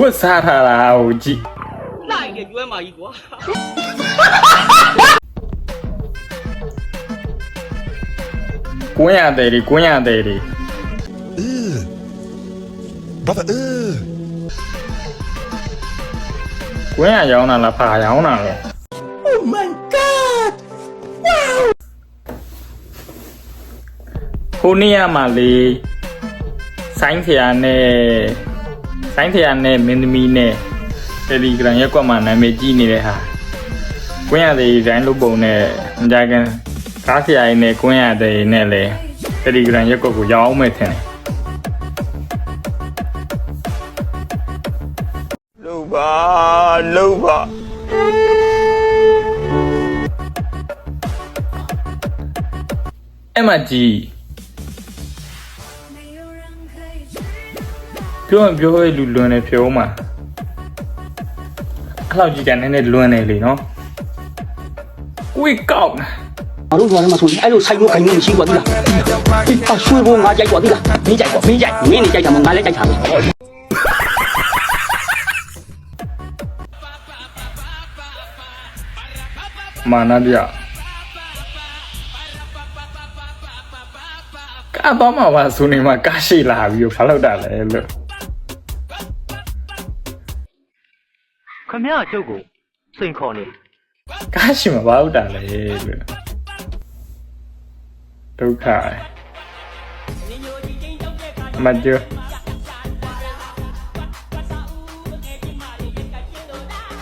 ဝတ်စားထားတာကိုကြည့်လှရင်လည်းကျွဲမာကြီးကွာကွင်းရတယ်လေကွင်းရတယ်လေ Ugh. Brother, ugh. ကွင်းရရောင်းတာလားဖာရောင်းတာလဲ Oh my god. ဟိုနေ့ရမှာလေဆိုင်းဖျားနဲ့ ဆိုင်းဖျားနဲ့မင်းသမီးနဲ့ Telegram ရက်ကွက်မှာနာမည်ကြီးနေတဲ့ဟာကွင်းရတယ်ဒိုင်းလုပ်ပုံနဲ့အကြကန်ကားဖျားရင်းနဲ့ကွင်းရတယ်နဲ့လေ Telegram ရက်ကွက်ကိုရောက်အောင်မဲ့ထင်တယ်လုပ်ပါလုပ်ပါအဲ့မကြီး ပြောရင်ပြောရလူလွန်နေပြောမှာအဲ့လောက်ကြီးကနည်းနည်းလွန်နေလေနော်ဝိကောက်ငါတို့ရွာထဲမှာဆိုရင်အဲ့လိုဆိုင်လို့ခိုင်လို့မရှိဘူးကွာဒီလားအရွှေဘုံငါကြိုက်ကွာဒီလားမင်းကြိုက်ကွာမင်းကြိုက်မင်းနေကြိုက်တာမငါလည်းကြိုက်တာပဲမာနပြကာတော့မှာပါဆိုနေမှာကားရှိလာပြီးတော့ဘာလို့တာလဲလို့ ခမရကျုပ်ကိုစိန်ခေါ်နေကားရှိမှာဘာလို့တာလဲလို့ဒုက္ခမကျော်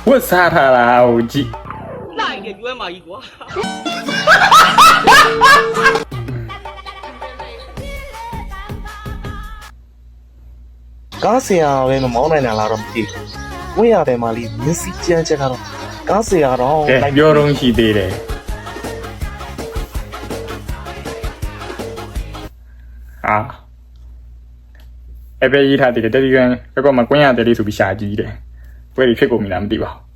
ဝတ်စားထားတာကိုကြည့်လှရင်လည်းကျွဲမာကြီးကွာကားဆရာပဲမမောင်းနိုင်တာလားတော့မသိဘူး ဝင်းရတယ်မလေးမင်းစီကြမ်းချက်ကတော့ကားဆရာတော့ကဲပြောတော့ရှိသေးတယ်အာအပေကြီးထားတယ်တယ်ဒီကန်ကောမကွင်းရတယ်လေးဆိုပြီးရှာကြည့်တယ်ပွဲတွေဖြစ်ကုန်ပြီလားမသိပါဘူး